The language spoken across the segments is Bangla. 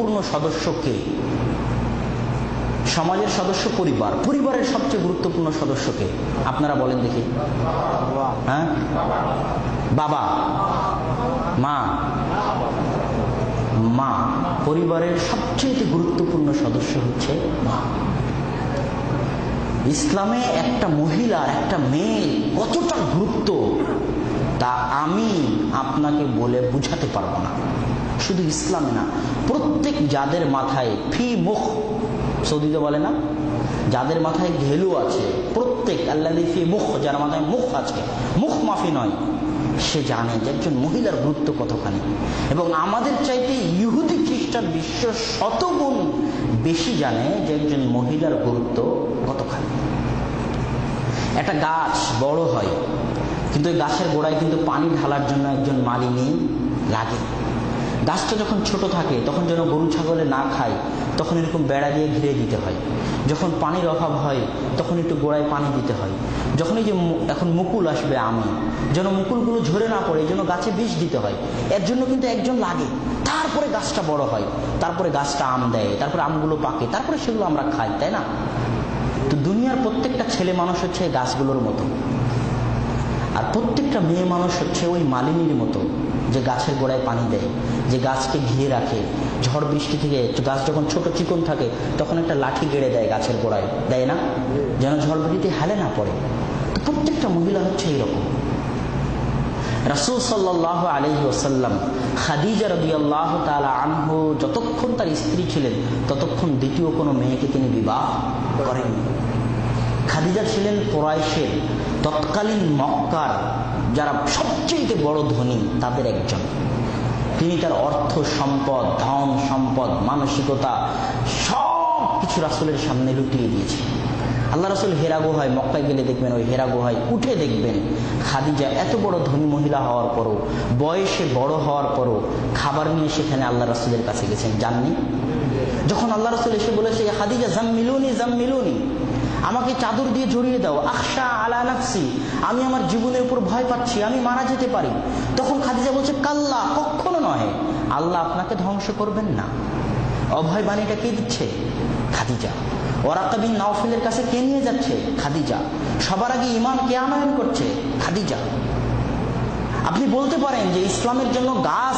গুরুত্বপূর্ণ সদস্য কে? সমাজের সদস্য পরিবার। পরিবারের সবচেয়ে গুরুত্বপূর্ণ সদস্যকে আপনারা বলেন দেখি। হ্যাঁ? বাবা। মা। মা। পরিবারের সবচেয়ে গুরুত্বপূর্ণ সদস্য হচ্ছে মা। ইসলামে একটা মহিলা, একটা মেয়ে কতটা গুরুত্ব, তা আমি আপনাকে বলে বুঝাতে পারব না। শুধু ইসলামে না, প্রত্যেক যাদের মাথায় ফি মুখ, সৌদিতে বলে না, যাদের মাথায় ঘেলু আছে, প্রত্যেক আল্লাহ ফি মুখ, যার মাথায় মুখ আছে, মুখ মাফি নয়, সে জানে যে একজন মহিলার গুরুত্ব কতখানি। এবং আমাদের চাইতে ইহুদি খ্রিস্টান বিশ্ব শতগুণ বেশি জানে যে একজন মহিলার গুরুত্ব কতখানি। একটা গাছ বড় হয়, কিন্তু ওই গাছের গোড়ায় কিন্তু পানি ঢালার জন্য একজন মালিনী লাগে। গাছটা যখন ছোট থাকে, তখন যেন গরু ছাগলে না খায়, তখন এরকম বেড়া দিয়ে ঘিরে দিতে হয়। যখন পানির অভাব হয়, তখন একটু গোড়ায় পানি দিতে হয়। যখন এই যে এখন মুকুল আসবে আমি, যেন মুকুলগুলো ঝরে না পড়ে জন্য গাছে বিষ দিতে হয়, এর জন্য কিন্তু একজন লাগে। তারপরে গাছটা বড় হয়, তারপরে গাছটা আম দেয়, তারপরে আমগুলো পাকে, তারপরে সেগুলো আমরা খাই, তাই না? তো দুনিয়ার প্রত্যেকটা ছেলে মানুষ হচ্ছে গাছগুলোর মতো। আর প্রত্যেকটা মেয়ে মানুষ হচ্ছে ওই মালিনীর মতো, যে গাছের গোড়ায় পানি দেয়। যে গাছকে ঘিরে রাখে। ঝড় বৃষ্টি থেকে গাছ যখন ছোট চিকন থাকে, তখন একটা লাঠি গেড়ে দেয় গাছের গোড়ায়। দেয় না? যেন ঝড় বৃষ্টিতে হালে না পড়ে। তো প্রত্যেকটা মহিলা হচ্ছে এইরকম। রাসুল সাল্লাহ আলহি ওসাল্লাম খাদিজা রবি আল্লাহ তালা আনহু যতক্ষণ তার স্ত্রী ছিলেন, ততক্ষণ দ্বিতীয় কোনো মেয়েকে তিনি বিবাহ করেননি। খাদিজা ছিলেন কোরাইশের তৎকালীন মক্কার যারা সবচেয়ে বড় ধনী, তাদের একজন। তিনি তার অর্থ সম্পদ, ধন সম্পদ, মানসিকতা সব কিছু রাসুলের সামনে লুটিয়ে দিয়েছে। আল্লাহ রসুল হেরা গুহায়, মক্কায় গেলে দেখবেন ওই হেরা গুহায় উঠে দেখবেন খাদিজা এত বড় ধনী মহিলা হওয়ার পরও, বয়সে বড় হওয়ার পরও খাবার নিয়ে সেখানে আল্লাহ রসুলের কাছে গেছেন। জাননি? যখন আল্লাহ রসুল এসে বলেছে খাদিজা জাম মিলুনি জাম মিলুনি আমাকে চাদর দিয়ে জড়িয়ে দাও আকশা আলা নাফসি আমি আমার জীবনের উপর ভয় পাচ্ছি, আমি মারা যেতে পারি। তখন খাদিজা বলছে, কাল্লা, কখনো নয়। আল্লাহ আপনাকে ধ্বংস করবেন না। অভয় বাণীটা কে দিচ্ছে? খাদিজা। ওরাকাবিন নাওফিলের কাছে কে নিয়ে যাচ্ছে? খাদিজা। সবার আগে ইমান কে আনয়ন করছে? খাদিজা। আপনি বলতে পারেন যে ইসলামের জন্য গাছ,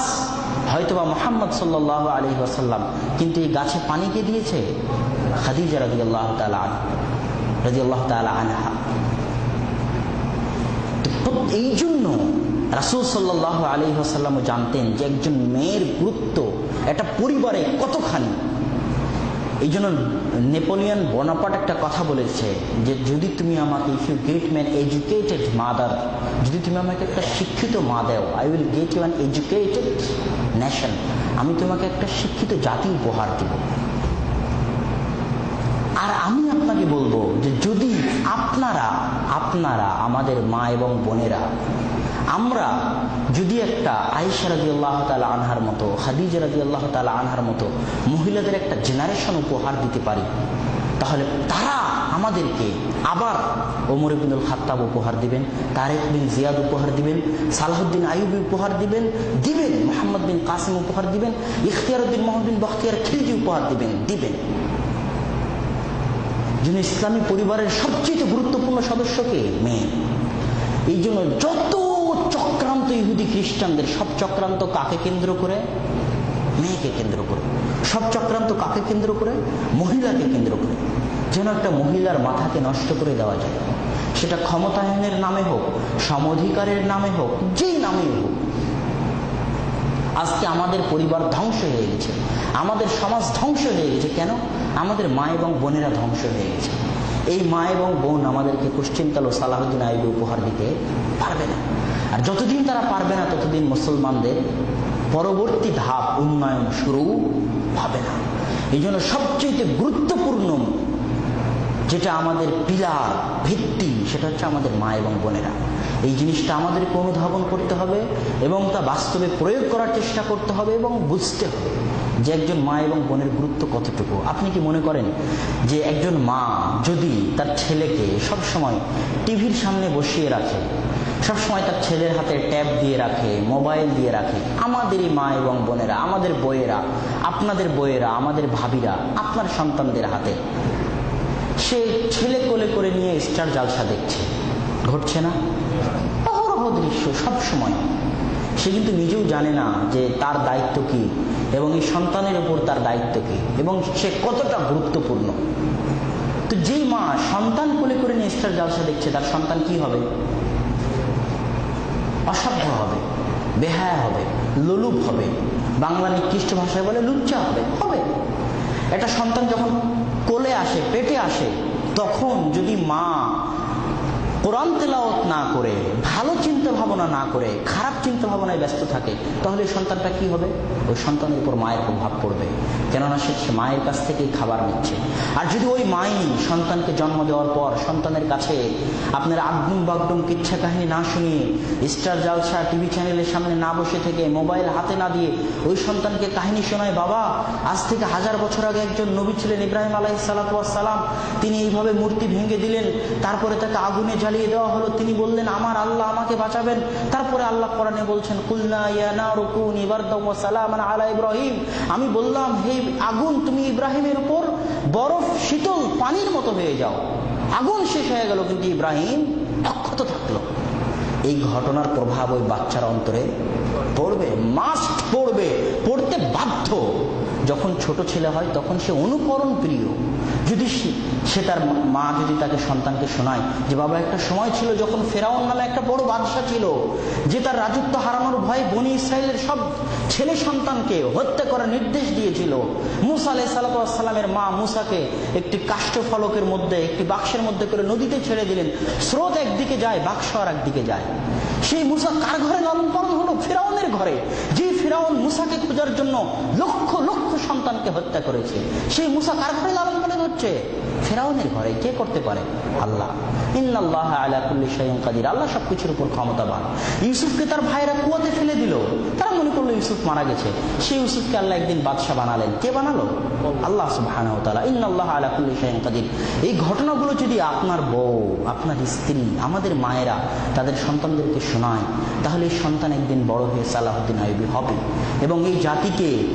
হয়তোবা মোহাম্মদ সাল্লাহ আলী আসাল্লাম কিন্তু এই গাছে পানি কে দিয়েছে? খাদিজা রাজি আল্লাহ রাজি আল্লাহ আনহা। এই জন্য রাসুল সাল্লাহ আলী আসাল্লামও জানতেন যে একজন মেয়ের গুরুত্ব একটা পরিবারে কতখানি। এই জন্য নেপোলিয়ান বনাপাট একটা কথা বলেছে যে যদি তুমি আমাকে if you get man educated mother যদি তুমি আমাকে একটা শিক্ষিত মা দেও I will get you an educated nation আমি তোমাকে একটা শিক্ষিত জাতি উপহার দেব। আর আমি আপনাকে বলব যে যদি আপনারা আপনারা আমাদের মা এবং বোনেরা, আমরা যদি একটা আয়েশা রাজি আল্লাহ তালা আনহার মতো হাদিজ রাজি আল্লাহ তালা আনহার মতো মহিলাদের একটা জেনারেশন উপহার দিতে পারি, তাহলে তারা আমাদেরকে আবার ওমর ইবনুল খাত্তাব উপহার দিবেন, তারেক বিন জিয়াদ উপহার দিবেন, সালাহুদ্দিন আইবি উপহার দিবেন দিবেন, মোহাম্মদ বিন কাসিম উপহার দিবেন, ইখতিয়ারুদ্দিন মোহাম্মদ বখতিয়ার খিলজি উপহার দিবেন দিবেন। যিনি ইসলামী পরিবারের সবচেয়ে গুরুত্বপূর্ণ সদস্যকে মেয়ে। এই জন্য যত চক্রান্ত ইহুদি খ্রিস্টানদের, সব চক্রান্ত কাকে কেন্দ্র করে? মেয়েকে কেন্দ্র করে। সব চক্রান্ত কাকে কেন্দ্র করে? মহিলাকে কেন্দ্র করে। যেন একটা মহিলার মাথাকে নষ্ট করে দেওয়া যায়। সেটা ক্ষমতায়নের নামে হোক, সমধিকারের নামে হোক যেই নামেই হোক। আজকে আমাদের পরিবার ধ্বংস হয়ে গেছে। আমাদের সমাজ ধ্বংস হয়ে গেছে। কেন? আমাদের মা এবং বোনেরা ধ্বংস হয়ে গেছে। এই মা এবং বোন আমাদেরকে কোশ্চিনকাল ও সালাহুদ্দিন আইবি উপহার দিতে পারবে না। আর যতদিন তারা পারবে না, ততদিন মুসলমানদের পরবর্তী ধাপ, উন্নয়ন শুরু হবে না। এই জন্য সবচেয়ে গুরুত্বপূর্ণ যেটা আমাদের পিলার ভিত্তি, সেটা হচ্ছে আমাদের মা এবং বোনেরা। এই জিনিসটা আমাদেরকে অনুধাবন করতে হবে এবং তা বাস্তবে প্রয়োগ করার চেষ্টা করতে হবে এবং বুঝতে হবে। যে একজন মা এবং বোনের গুরুত্ব কতটুকু? আপনি কি মনে করেন যে একজন মা যদি তার ছেলেকে সব সময় টিভির সামনে বসিয়ে রাখে, সবসময় তার ছেলের হাতে ট্যাব দিয়ে রাখে, মোবাইল দিয়ে রাখে, আমাদেরই মা এবং বোনেরা, আমাদের বইয়েরা আপনাদের বইয়েরা আমাদের ভাবিরা, আপনার সন্তানদের হাতে, সে ছেলে কোলে করে নিয়ে স্টার জালসা দেখছে, ঘটছে না? অহরহ দৃশ্য সব সময় সে কিন্তু নিজেও জানে না যে তার দায়িত্ব কি এবং এই সন্তানের উপর তার দায়িত্ব কি এবং সে কতটা গুরুত্বপূর্ণ। তো যেই মা সন্তান কোলে করে নিয়ে স্টার জালসা দেখছে, তার সন্তান কি হবে? অসভ্য হবে, বেহায়া হবে, লোলুপ হবে। বাংলা নিকৃষ্ট ভাষায় বলে লুচ্চা হবে হবে। একটা সন্তান যখন কোলে আসে, পেটে আসে, তখন যদি মা কোরআন তেলাওয়াত না করে, ভালো চিন্তা ভাবনা না করে, খারাপ চিন্তা ভাবনায় ব্যস্ত থাকে, তাহলে সন্তানটা কি হবে? ওই সন্তানের উপর মায়ের প্রভাব পড়বে। কেননা সে মায়ের কাছ থেকেই খাবার নিচ্ছে। আর যদি ওই মাই সন্তানকে জন্ম দেওয়ার পর সন্তানের কাছে আপনার আগডুম বাগডুম কিচ্ছা কাহিনী না শুনিয়ে স্টার জালসা টিভি চ্যানেলের সামনে না বসে থেকে মোবাইল হাতে না দিয়ে ওই সন্তানকে কাহিনী শোনায়, বাবা, আজ থেকে হাজার বছর আগে একজন নবী ছিলেন ইব্রাহিম আলাহ সালাম। তিনি এইভাবে মূর্তি ভেঙে দিলেন, তারপরে তাকে আগুনে জ্বালিয়ে দেওয়া হলো। তিনি বললেন, আমার আল্লাহ আমাকে বাঁচাবেন। তারপরে আল্লাহ কোরআনে বলছেন কুল্লা ইয়ানা রুকুন আলা ইব্রাহিম। আমি বললাম, হে আগুন, তুমি ইব্রাহিমের উপর বরফ, শীতল, পানির মতো হয়ে যাও। আগুন শেষ হয়ে গেল, কিন্তু ইব্রাহিম অক্ষত থাকল। এই ঘটনার প্রভাব ওই বাচ্চার অন্তরে পড়বে, মাস্ট পড়বে, পড়তে বাধ্য। যখন ছোট ছেলে হয়, তখন সে অনুকরণ প্রিয় যদি সে- তার মা যদি তাকে সন্তানকে শোনায়, যে বাবা একটা সময় ছিল যখন ফেরাউন নামে একটা বড় বাদশা ছিল, যে তার রাজত্ব হারানোর ভয়ে বনি ইসরায়েলের সব ছেলে সন্তানকে হত্যা করার নির্দেশ দিয়েছিল। মুসা আলাই সাল্লামের মা মুসাকে একটি কাষ্ঠ ফলকের মধ্যে, একটি বাক্সের মধ্যে করে নদীতে ছেড়ে দিলেন। স্রোত একদিকে যায়, বাক্স আর একদিকে যায়। সেই মুসা কার ঘরে লালন পালন হলো? ফেরাউনের ঘরে। যে ফেরাউন মুসাকে খোঁজার জন্য লক্ষ লক্ষ সন্তানকে হত্যা করেছে। সেই মুসা কার ঘরে লালন হচ্ছে, ফেরাউনের ঘরে কে করতে পারে? আল্লাহ। সবকিছুর উপর ক্ষমতাবান। ইউসুফকে তার কুয়াতে ফেলে দিল। তারা মনে করল ইউসুফ মারা গেছে। সেই ইউসুফকে আল্লাহ একদিন বাদশাহ বানালেন। কে বানালো? আল্লাহ কাদির। এই ঘটনাগুলো যদি আপনার বউ, আপনার স্ত্রী, আমাদের মায়েরা তাদের সন্তানদেরকে শোনায়, তাহলে এই সন্তান একদিন বড় হয়ে সালাহুদ্দিন আইবি হবে। এবং এই জাতিকে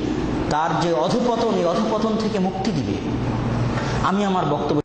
তার যে অধপতন, এই অধপতন থেকে মুক্তি দিবে। আমি আমার বক্তব্য